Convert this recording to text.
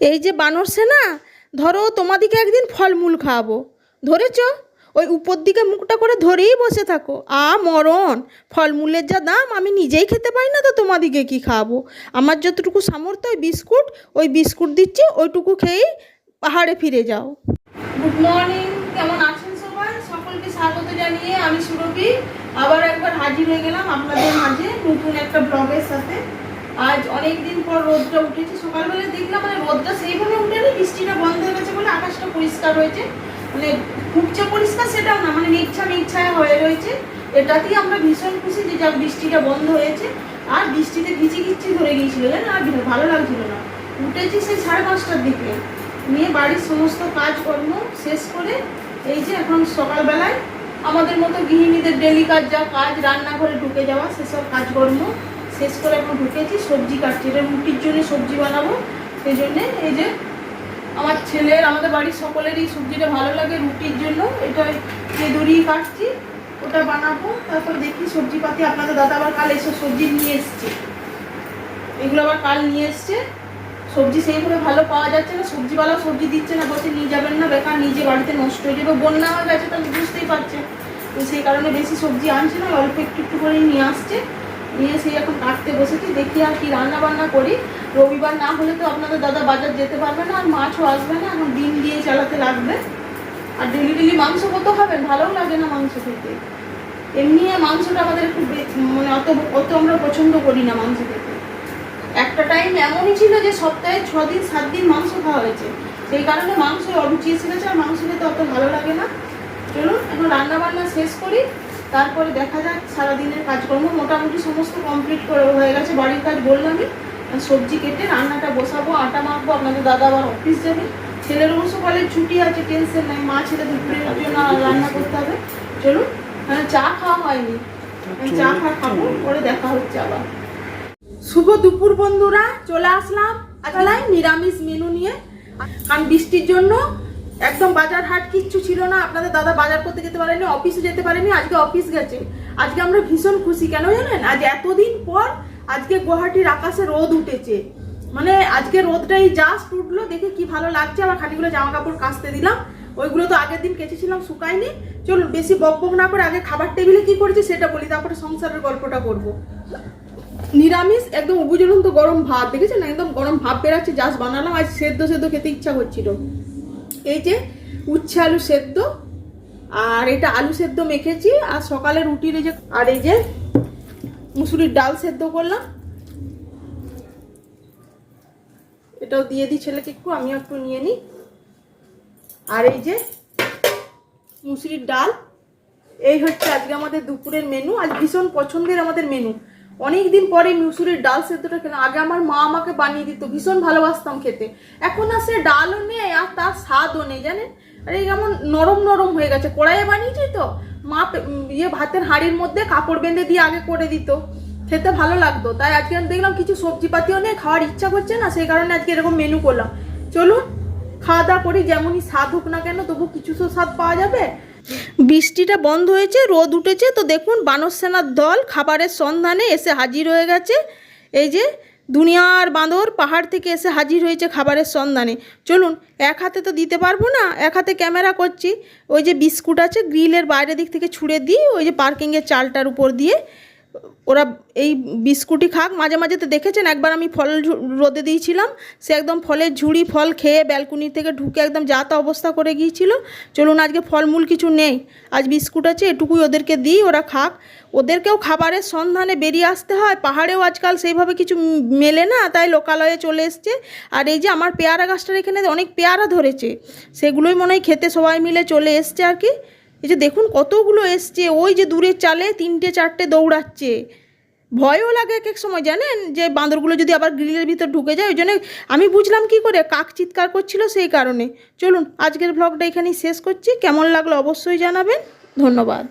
এই যে বানর সেনা, ধরো তোমাদিকে একদিন ফলমূল খাওয়াবো। ধরেছ? ওই উপর দিকে মুখটা করে ধরেই বসে থাকো। আ, মরণ! ফলমূলের যা দাম, আমি নিজেই খেতে পাই না তো তোমাদিকে কি খাওয়াবো? আমার যতটুকু সামর্থ্য, ওই বিস্কুট ওই বিস্কুট দিচ্ছি, ওইটুকু খেয়েই পাহাড়ে ফিরে যাও। গুড মর্নিং কেমন আছেন সবাই? সকলকে স্বাগত জানিয়ে আমি সুরভি। আবার একবার হাজির হয়ে গেলাম আপনাদের মাঝে নতুন একটা ব্লগের সাথে। আজ অনেক দিন পর রোদটা উঠেছে। সকালবেলা দেখলাম মানে রোদটা সেইভাবে উঠেনি বৃষ্টিটা বন্ধ হয়ে গেছে বলে আকাশটা পরিষ্কার হয়েছে মানে খুবছে পরিষ্কার সেটাও না মানে মেঘছা মেঘছায়া হয়ে রয়েছে। এটাতেই আমরা ভীষণ খুশি যে যা বৃষ্টিটা বন্ধ হয়েছে। আর বৃষ্টিতে ভিজি গিচ্ছি ধরে গিয়েছিল, জানেন? আর ভালো লাগছিল না। উঠেছি সেই সাড়ে পাঁচটার দিকে। নিয়ে বাড়ির সমস্ত কাজকর্ম শেষ করে এই যে এখন সকালবেলায় আমাদের মতো গৃহিণীদের ডেলি কাজ, যা কাজ, রান্নাঘরে ঢুকে যাওয়া, সেসব কাজকর্ম শেষ করে এখন ঢুকেছি, সবজি কাটছি। এটা রুটির জন্য সবজি বানাবো, সেই জন্যে এই যে আমার ছেলের, আমাদের বাড়ির সকলেরই সবজিটা ভালো লাগে রুটির জন্য। এটা দড়ি কাটছি, ওটা বানাবো, তারপর দেখি সবজি পাতি আপনাদের দাদা আবার কাল এসে সবজি নিয়ে এসছে। এগুলো আবার কাল নিয়ে এসছে। সবজি সেইভাবে ভালো পাওয়া যাচ্ছে না সবজিওয়ালা সবজি দিচ্ছে না, বসে নিয়ে যাবেন না, বেকার নিজে বাড়িতে নষ্ট হয়ে যাবে। বন্যা হয়ে গেছে তাহলে বুঝতেই পারছেন। তো সেই কারণে বেশি সবজি আনছে না, অল্প একটু একটু করেই নিয়ে আসছে। নিয়ে সেই এখন কাটতে বসেছি, দেখি আর কি রান্না বান্না করি। রবিবার না হলে তো আপনাদের দাদা বাজার যেতে পারবে না, আর মাছও আসবে না, এখন ডিম দিয়ে চালাতে লাগবে। আর ডেলি ডেলি মাংস কত খাবেন? ভালোও লাগে না মাংস খেতে। এমনি মাংসটা আমাদের একটু মানে অত অত আমরা পছন্দ করি না মাংস খেতে। একটা টাইম এমনই ছিল যে সপ্তাহে ছ দিন সাত দিন মাংস খাওয়া হয়েছে। সেই কারণে মাংস অরুচি এসে গেছে, আর মাংস খেতে অত ভালো লাগে না। চলুন, এখন রান্না বান্না শেষ করি। তারপরে দেখা যাক সারাদিনের কাজকর্ম মোটামুটি সমস্ত কমপ্লিট করে হয়ে গেছে বাড়ির কাজ বললামই সবজি কেটে রান্নাটা বসাবো আটা মাখবো আপনাদের দাদা আবার অফিস যাবে। ছেলের অবশ্য কলেজ ছুটি আছে টেনশন নাই মা ছেলে দুপুরের জন্য রান্না করতে হবে। চলুন মানে চা খাওয়া হয়নি আমি চা খা খাব পরে দেখা হচ্ছে আবার। শুভ দুপুর বন্ধুরা চলে আসলাম আজকালাই নিরামিষ মেনু নিয়ে। কারণ বৃষ্টির জন্য একদম বাজার হাট কিচ্ছু ছিল না। আপনাদের দাদা বাজার করতে যেতে পারেনি, অফিসে যেতে পারেনি, আজকে অফিস গেছে। আজকে আমরা ভীষণ খুশি, কেন জানেন? আজ এতদিন পর আজকে গুয়াহাটির আকাশে রোদ উঠেছে। মানে আজকে রোদটাই জাস্ট উঠল, দেখে কি ভালো লাগছে। আবার খানিগুলো জামা কাপড় কাচতে দিলাম। ওইগুলো তো আগের দিন কেচেছিলাম, শুকায়নি। চলুন, বেশি বক বক না করে আগে খাবার টেবিলে কি করেছি সেটা বলি, তারপরে সংসারের গল্পটা করব। নিরামিষ, একদম উপজলন্ত গরম ভাত, দেখেছেন? একদম গরম ভাত বেরাচ্ছে জাস্ট বানালাম। আজ সেদ্ধ সেদ্ধ খেতে ইচ্ছা করছিল। এই যে উচ্ছে আলু সেদ্ধ, আর এটা আলু সেদ্ধ মেখেছি, আর সকালে রুটির এই যে আর এই যে মুসুরির ডাল সেদ্ধ করলাম। এটাও দিয়ে দিই ছেলেকে একটু, আমিও একটু নিয়ে নিই। আর এই যে মুসুরির ডাল, এই হচ্ছে আজকে আমাদের দুপুরের মেনু আজ ভীষণ পছন্দের আমাদের মেনু অনেক দিন পরে মুসুরির ডাল সেদ্ধটা খেলাম। আগে আমার মা আমাকে বানিয়ে দিত, ভীষণ ভালোবাসতাম খেতে। এখন আর সে ডালও নেই আর তার স্বাদও নেই, জানেন? আরে যেমন নরম নরম হয়ে গেছে। কড়াইয়ে বানিয়েছি তো। মা ইয়ে ভাতের হাঁড়ির মধ্যে কাপড় বেঁধে দিয়ে আগে করে দিত। খেতে ভালো লাগতো। তাই আজকে আমি দেখলাম কিছু সবজি পাতিও নেই, খাওয়ার ইচ্ছা করছে না, সেই কারণে আজকে এরকম মেনু করলাম। চলুন, খাওয়া দাওয়া করি, যেমনই স্বাদ হোক না কেন, তবু কিছু তো স্বাদ পাওয়া যাবে। বৃষ্টিটা বন্ধ হয়েছে, রোদ উঠেছে। তো দেখুন, বানর সেনার দল খাবারের সন্ধানে এসে হাজির হয়ে গেছে। এই যে দুনিয়ার বাঁদর পাহাড় থেকে এসে হাজির হয়েছে খাবারের সন্ধানে। চলুন, এক হাতে তো দিতে পারব না, এক হাতে ক্যামেরা করছি। ওই যে বিস্কুট আছে, গ্রিলের বাইরের দিক থেকে ছুঁড়ে দিই, ওই যে পার্কিংয়ের চালটার উপর দিয়ে। ওরা এই বিস্কুটই খাক। মাঝে মাঝে তো দেখেছেন, একবার আমি ফল রোদে দিয়েছিলাম। সে একদম ফলের ঝুড়ি ফল খেয়ে ব্যালকনি থেকে ঢুকে একদম যা তা অবস্থা করে গিয়েছিল। চলুন, আজকে ফলমূল কিছু নেই। আজ বিস্কুট আছে, এটুকুই ওদেরকে দিই, ওরা খাক। ওদেরকেও খাবারের সন্ধানে বেরিয়ে আসতে হয়। পাহাড়েও আজকাল সেইভাবে কিছু মেলে না, তাই লোকালয়ে চলে এসছে। আর এই যে আমার পেয়ারা গাছটার এখানে অনেক পেয়ারা ধরেছে, সেগুলোই মনে হয় খেতে সবাই মিলে চলে এসছে আর কি। এই যে দেখুন কতগুলো এসছে, ওই যে দূরে চালে তিনটে, চারটে দৌড়াচ্ছে। ভয়ও লাগে এক এক সময়, জানেন? যে বাঁদরগুলো যদি আবার গ্রিলের ভিতর ঢুকে যায়, ওই জন্য আমি বুঝলাম কি করে, কাক চিৎকার করছিল সেই কারণে। চলুন, আজকের ভ্লগটা এখানেই শেষ করছি। কেমন লাগল অবশ্যই জানাবেন। ধন্যবাদ।